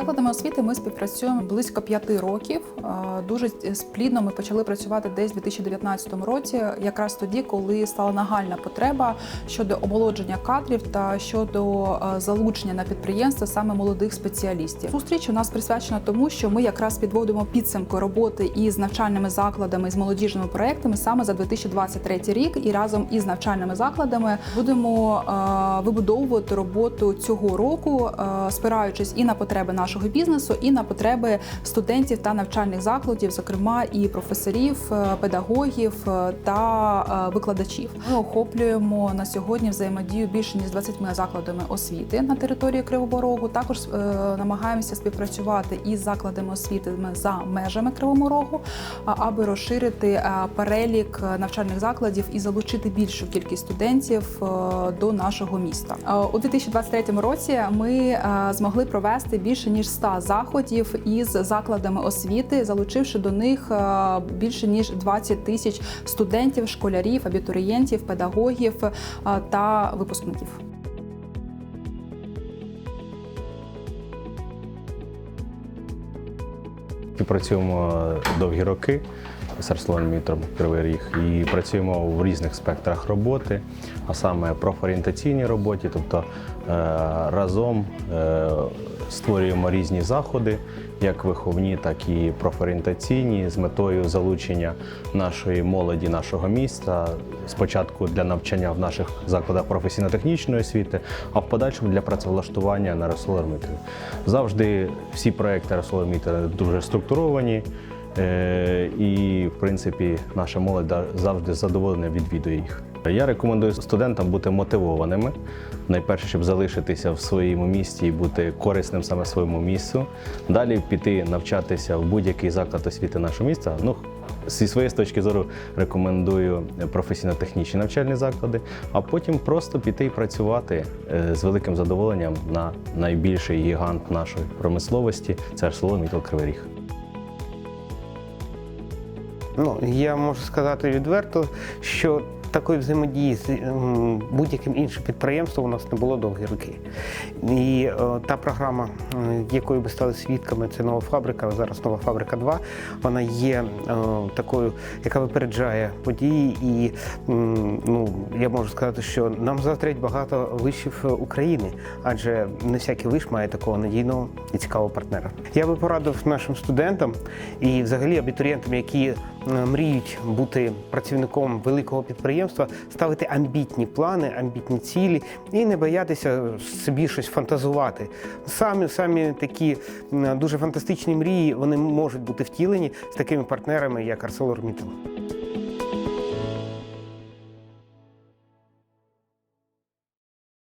Закладами освіти ми співпрацюємо близько п'яти років. Е, Дуже сплідно ми почали працювати десь у 2019 році, якраз тоді, коли стала нагальна потреба щодо омолодження кадрів та щодо е, залучення на підприємства саме молодих спеціалістів. Зустріч у нас присвячена тому, що ми якраз підводимо підсумки роботи із навчальними закладами з молодіжними проектами саме за 2023 рік, і разом із навчальними закладами будемо е, вибудовувати роботу цього року, е, спираючись і на потреби нашого бізнесу, і на потреби студентів та навчальних закладів, зокрема і професорів, е, педагогів е, та е, викладачів. Ми охоплюємо на сьогодні взаємодію більше ніж з 20 закладами освіти на території Кривого Рогу. Також намагаємося співпрацювати із закладами освіти за межами Кривого Рогу, аби розширити перелік навчальних закладів і залучити більшу кількість студентів до нашого міста. У 2023 році ми змогли провести більше ніж 100 заходів із закладами освіти, залучивши до них е, більше ніж 20 тисяч студентів, школярів, абітурієнтів, педагогів е, та випускників. Співпрацюємо довгі роки з ArcelorMittal Кривий Ріг і працюємо в різних спектрах роботи, а саме профорієнтаційній роботі, тобто е, разом е, створюємо різні заходи, як виховні, так і профорієнтаційні, з метою залучення нашої молоді, нашого міста. Спочатку для навчання в наших закладах професійно-технічної освіти, а в подальшому для працевлаштування на ArcelorMittal. Завжди всі проекти ArcelorMittal дуже структуровані. Е, І, в принципі, наша молодь завжди задоволена відвідує їх. Я рекомендую студентам бути мотивованими. Найперше, щоб залишитися в своєму місті і бути корисним саме своєму місцю. Далі піти навчатися в будь-який заклад освіти нашого міста. Ну, зі своєї точки зору рекомендую професійно-технічні навчальні заклади, а потім просто піти і працювати е, з великим задоволенням на найбільший гігант нашої промисловості це ArcelorMittal Кривий Ріг. Ну, я можу сказати відверто, що такої взаємодії з будь-яким іншим підприємством у нас не було довгі роки. І е, та програма, е, якої би стали свідками, це нова фабрика, зараз нова фабрика 2, вона є е, такою, яка випереджає події. І ну, я можу сказати, що нам заздрять багато вишів України, адже не всякий виш має такого надійного і цікавого партнера. Я би порадив нашим студентам і взагалі абітурієнтам, які мріють бути працівником великого підприємства, ставити амбітні плани, амбітні цілі і не боятися собі щось фантазувати. Самі самі такі дуже фантастичні мрії вони можуть бути втілені з такими партнерами, як ArcelorMittal.